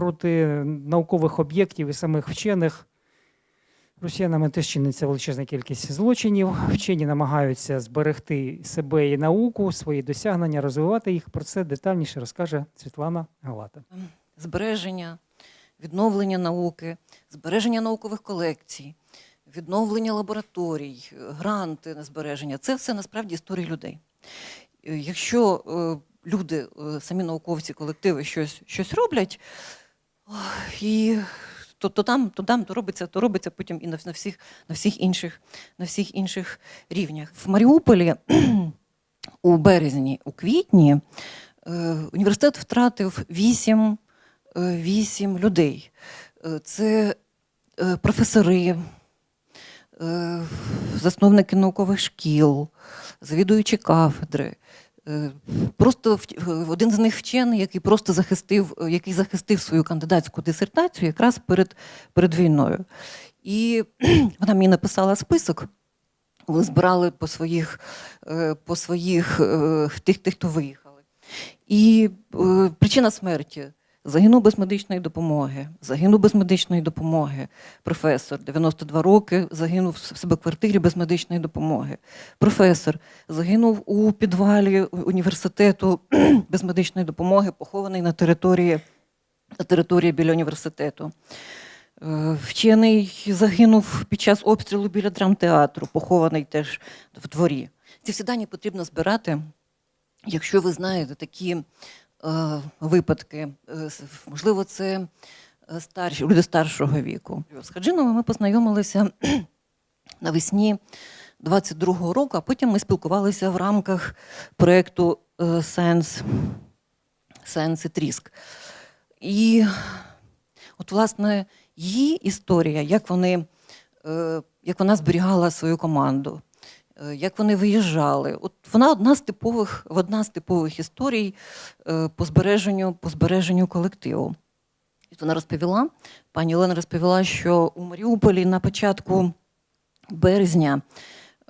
проти наукових об'єктів і самих вчених. Росіянами теж чиниться величезна кількість злочинів. Вчені намагаються зберегти себе і науку, свої досягнення, розвивати їх. Про це детальніше розкаже Світлана Галата. збереження, відновлення науки, збереження наукових колекцій, відновлення лабораторій, гранти на збереження це все насправді історії людей. Е, Якщо е, люди, е, самі науковці, колективи щось, щось роблять, і то, то там, то там, то робиться, то робиться потім і на, на, всіх, на, всіх інших, на всіх інших рівнях. В Маріуполі у березні, у квітні е, університет втратив вісім е, вісім людей. Е, Це е, професори, е, засновники наукових шкіл, завідуючі кафедри. Е, Просто е, один з них вчений, який просто захистив, е, який захистив свою кандидатську дисертацію якраз перед, перед війною. І вона мені написала список. Вони збирали по своїх, по своїх тих, тих, хто виїхали. І причина смерті загинув без медичної допомоги. Загинув без медичної допомоги. Професор 92 роки загинув в себе квартирі без медичної допомоги. Професор загинув у підвалі університету без медичної допомоги, похований на території, на території біля університету. Е, Вчений загинув під час обстрілу біля драмтеатру, похований теж в дворі. Ці всі дані потрібно збирати, якщо ви знаєте такі випадки. Е, можливо, це е, старші, люди старшого віку. З Хаджиновим ми познайомилися навесні 22-го року, а потім ми спілкувалися в рамках проєкту е, Science і Тріск. І от, власне, її історія, як вони, е, як вона зберігала свою команду, е, як вони виїжджали. От вона одна з типових, одна з типових історій е, по збереженню, по збереженню колективу. І вона розповіла, пані Олена розповіла, що у Маріуполі на початку березня,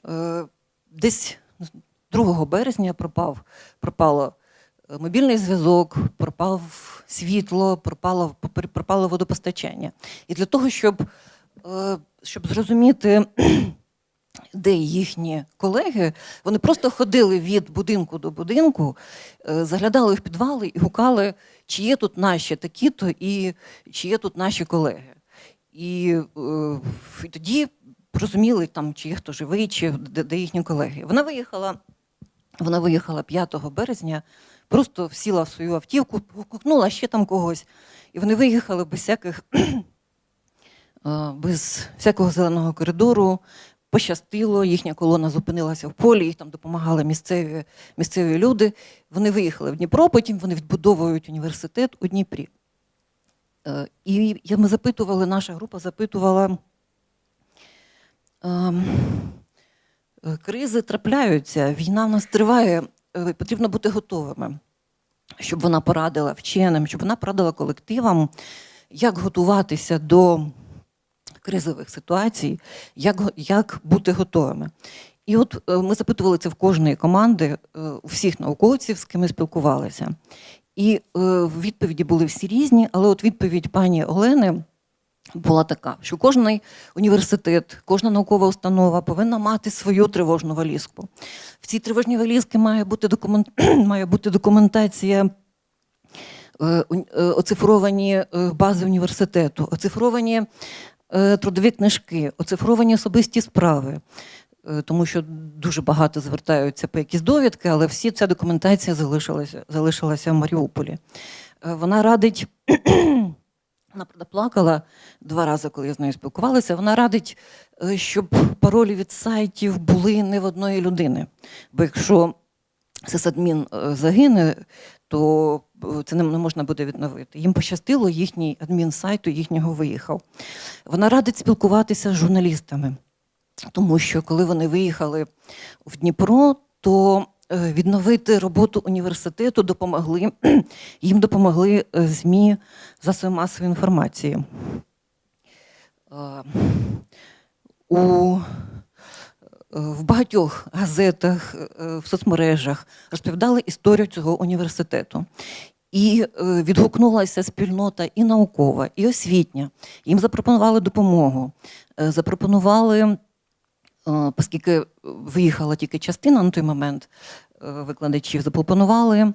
е, десь 2 березня пропав, пропало е, мобільний зв'язок, пропав світло, пропало, пропало водопостачання. І для того, щоб, е, щоб зрозуміти, де їхні колеги, вони просто ходили від будинку до будинку, е, заглядали в підвали і гукали, чи є тут наші такі-то і чи є тут наші колеги. І, е, і тоді розуміли, там, чи є хто живий, чи де, де їхні колеги. Вона виїхала, вона виїхала 5 березня, просто сіла в свою автівку, гукнула ще там когось. І вони виїхали без всяких, е, без всякого зеленого коридору. Пощастило, їхня колона зупинилася в полі, їх там допомагали місцеві, місцеві люди. Вони виїхали в Дніпро, потім вони відбудовують університет у Дніпрі. Е, І ми запитували, наша група запитувала, ем, е, кризи трапляються, війна в нас триває, е, потрібно бути готовими, щоб вона порадила вченим, щоб вона порадила колективам, як готуватися до кризових ситуацій, як, як бути готовими. І от е, ми запитували це в кожної команди, е, у всіх науковців, з ким ми спілкувалися. І е, відповіді були всі різні, але от відповідь пані Олени була така, що кожний університет, кожна наукова установа повинна мати свою тривожну валізку. В цій тривожній валізці має бути, документ, має бути документація. Оцифровані бази університету, оцифровані трудові книжки, оцифровані особисті справи, Е, тому що дуже багато звертаються по якісь довідки, але всі ця документація залишилася, залишилася в Маріуполі. Е, Вона радить, вона плакала два рази, коли я з нею спілкувалася. Вона радить, е, щоб паролі від сайтів були не в одної людини. Бо якщо сисадмін е, загине, то е, це не можна буде відновити. Їм пощастило, їхній адмін сайту їхнього виїхав. Вона радить спілкуватися з журналістами, тому що коли вони виїхали в Дніпро, то е, відновити роботу університету допомогли, їм допомогли е, ЗМІ засоби масової інформації. Е, У в багатьох газетах, е, в соцмережах розповідали історію цього університету. І е, відгукнулася спільнота і наукова, і освітня. Їм запропонували допомогу. Е, Запропонували, е, оскільки виїхала тільки частина на той момент е, викладачів, запропонували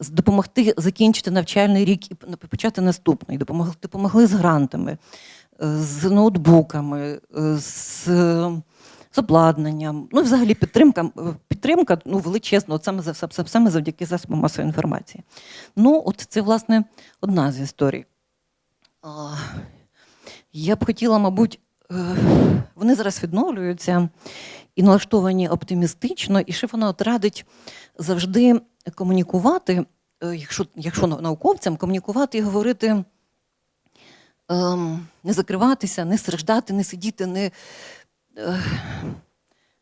допомогти закінчити навчальний рік і почати наступний. Допомогли, допомогли з грантами, е, з ноутбуками, е, з, е, з обладнанням. Ну, взагалі підтримка, підтримка ну, величезна, от саме, саме, завдяки засобам масової інформації. Ну, от це, власне, одна з історій. Я б хотіла, мабуть, е, вони зараз відновлюються і налаштовані оптимістично, і вона от радить завжди комунікувати, е, якщо, якщо науковцям, комунікувати і говорити, ем, не закриватися, не страждати, не сидіти, не.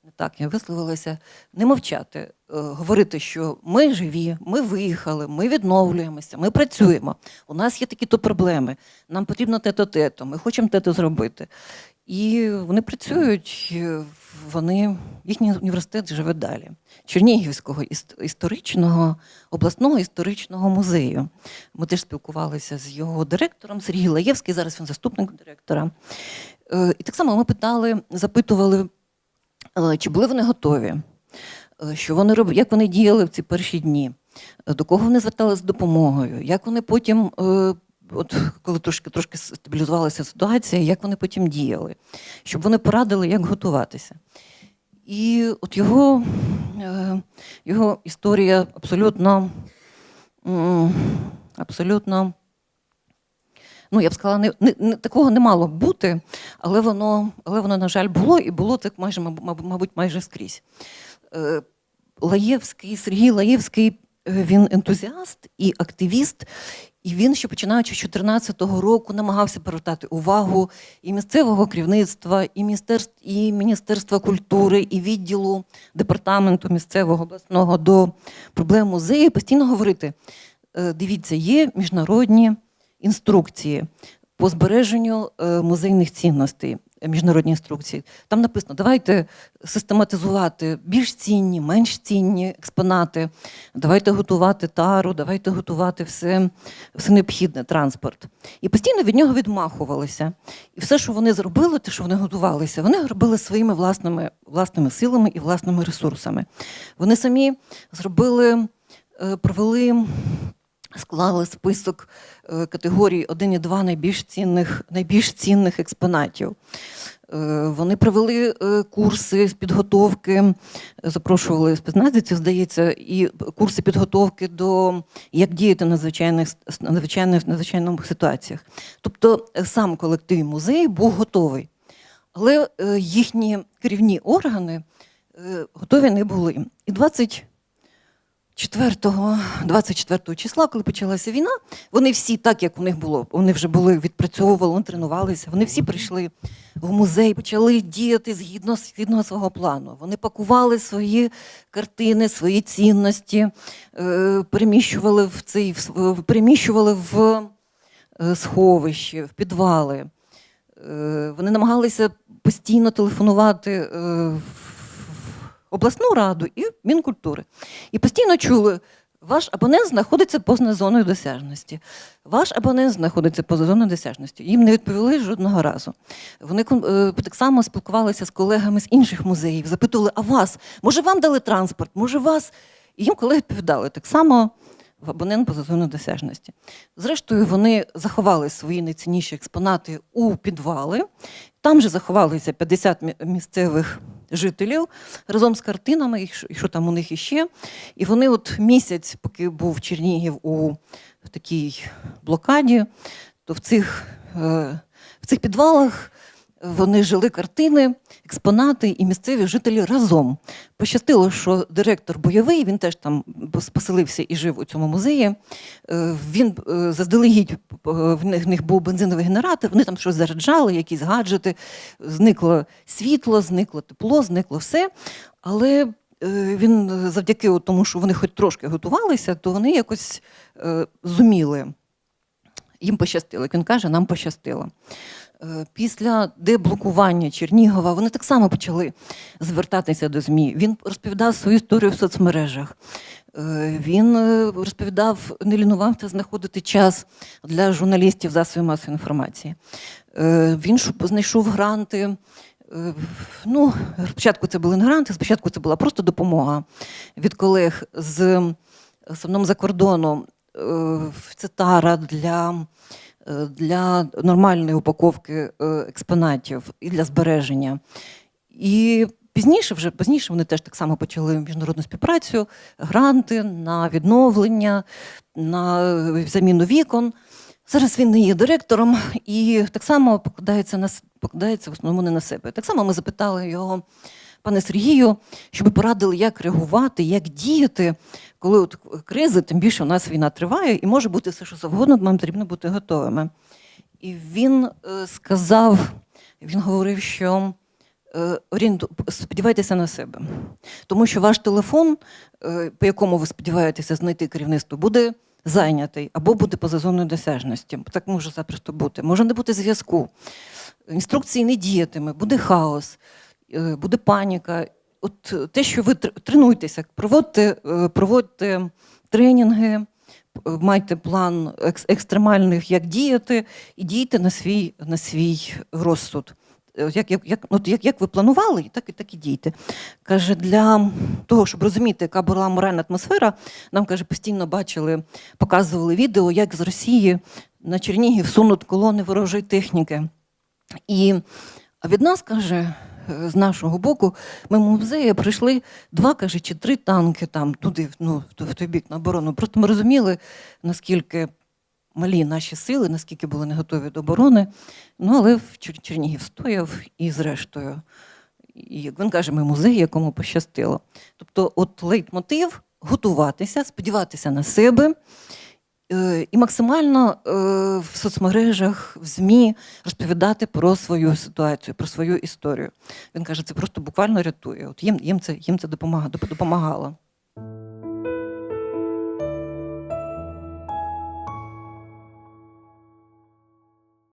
Не так я висловилася, не мовчати, е, говорити, що ми живі, ми виїхали, ми відновлюємося, ми працюємо. У нас є такі-то проблеми. Нам потрібно те-то, те-то, ми хочемо те-то зробити. І вони працюють, е, вони, їхній університет живе далі. Чернігівського історичного, обласного історичного музею. Ми теж спілкувалися з його директором Сергій Лаєвський, зараз він заступник директора. Е, І так само ми питали, запитували, е, чи були вони готові, е, що вони роб... як вони діяли в ці перші дні, до кого вони зверталися з допомогою, як вони потім, от коли трошки трошки стабілізувалася ситуація, як вони потім діяли, щоб вони порадили, як готуватися. І от його, його історія абсолютно, абсолютно, ну я б сказала, не, не, не, такого не мало бути, але воно, але воно, на жаль, було, і було так майже, маб- маб- мабуть, майже скрізь. Е, Лаєвський, Сергій Лаєвський, е, він ентузіаст і активіст, і він, ще починаючи з 2014 року, намагався привертати увагу і місцевого керівництва, і міністерств, і Міністерства культури, і відділу департаменту місцевого обласного до проблем музею, постійно говорити: е, дивіться, є міжнародні інструкції по збереженню е, музейних цінностей, е, міжнародні інструкції. Там написано: давайте систематизувати більш цінні, менш цінні експонати, давайте готувати тару, давайте готувати все, все необхідне, транспорт. І постійно від нього відмахувалися. І все, що вони зробили, те, що вони готувалися, вони робили своїми власними, власними силами і власними ресурсами. Вони самі зробили, е, провели склали список е, категорій 1 і 2 найбільш цінних, найбільш цінних експонатів. Е, Вони провели е, курси з підготовки, запрошували спецназівців, здається, і курси підготовки до як діяти в надзвичайних, надзвичайних, надзвичайних ситуаціях. Тобто сам колектив музею був готовий. Але їхні керівні органи готові не були. І 20 4, 24 числа, коли почалася війна, вони всі, так як у них було, вони вже були відпрацьовували, вони тренувалися. Вони всі прийшли в музей, почали діяти згідно згідно свого плану. Вони пакували свої картини, свої цінності, е, переміщували в цей в, переміщували в е, сховище, в підвали. Е, Вони намагалися постійно телефонувати е, обласну раду і Мінкультури. І постійно чули, ваш абонент знаходиться поза зоною досяжності. Ваш абонент знаходиться поза зоною досяжності. Їм не відповіли жодного разу. Вони е, так само спілкувалися з колегами з інших музеїв, запитували, а вас, може, вам дали транспорт, може вас. І їм колеги відповідали так само. В абонент поза зоною досяжності. Зрештою, вони заховали свої найцінніші експонати у підвали. Там же заховалися 50 місцевих жителів разом з картинами, і що, там у них іще. І вони от місяць, поки був Чернігів у такій блокаді, то в цих, е, в цих підвалах вони жили картини, експонати і місцеві жителі разом. Пощастило, що директор бойовий, він теж там пос- поселився і жив у цьому музеї. Е, Він е, заздалегідь е, в них, був бензиновий генератор, вони там щось заряджали, якісь гаджети, зникло світло, зникло тепло, зникло все. Але він завдяки тому, що вони хоч трошки готувалися, то вони якось зуміли. Їм пощастило, як він каже, нам пощастило. Е, Після деблокування Чернігова вони так само почали звертатися до ЗМІ. Він розповідав свою історію в соцмережах. Е, Він е, розповідав, не лінувався знаходити час для журналістів засобів масової інформації. Він знайшов гранти. Ну, спочатку це були не гранти, спочатку це була просто допомога від колег з основному за кордону. Е, Це тара для, для нормальної упаковки е, експонатів і для збереження. І пізніше, вже пізніше вони теж так само почали міжнародну співпрацю, гранти на відновлення, на заміну вікон. Зараз він не є директором і так само покладається на покладається в основному не на себе. Так само ми запитали його, пане Сергію, щоб порадили, як реагувати, як діяти, коли от кризи, тим більше у нас війна триває, і може бути все, що завгодно, нам потрібно бути готовими. І він е, сказав, він говорив, що е, сподівайтеся на себе. Тому що ваш телефон, е, по якому ви сподіваєтеся знайти керівництво, буде зайнятий або буде поза зоною досяжності. Так може запросто бути. Може не бути зв'язку. Інструкції не діятиме, буде хаос, буде паніка. От е, те, що ви тренуєтеся, проводьте, е, проводьте тренінги, е, майте план екстремальних, як діяти, і дійте на свій, на свій розсуд. Е, Як, як, як, от як, як ви планували, так і так і дійте. Каже, для того, щоб розуміти, яка була моральна атмосфера, нам каже, постійно бачили, показували відео, як з Росії на Чернігів сунуть колони ворожої техніки. І від нас, каже, е, з нашого боку, ми в музеї прийшли два, каже, чи три танки там туди, ну, в той- бік на оборону. Просто ми розуміли, наскільки малі наші сили, наскільки були не готові до оборони. Ну, але Чернігів стояв і зрештою. І як він каже, ми музей, якому пощастило. Тобто, от лейтмотив готуватися, сподіватися на себе. Е, І максимально е, в соцмережах, в ЗМІ розповідати про свою ситуацію, про свою історію. Він каже, це просто буквально рятує. От їм, їм, це, їм це допомагало. допомагало.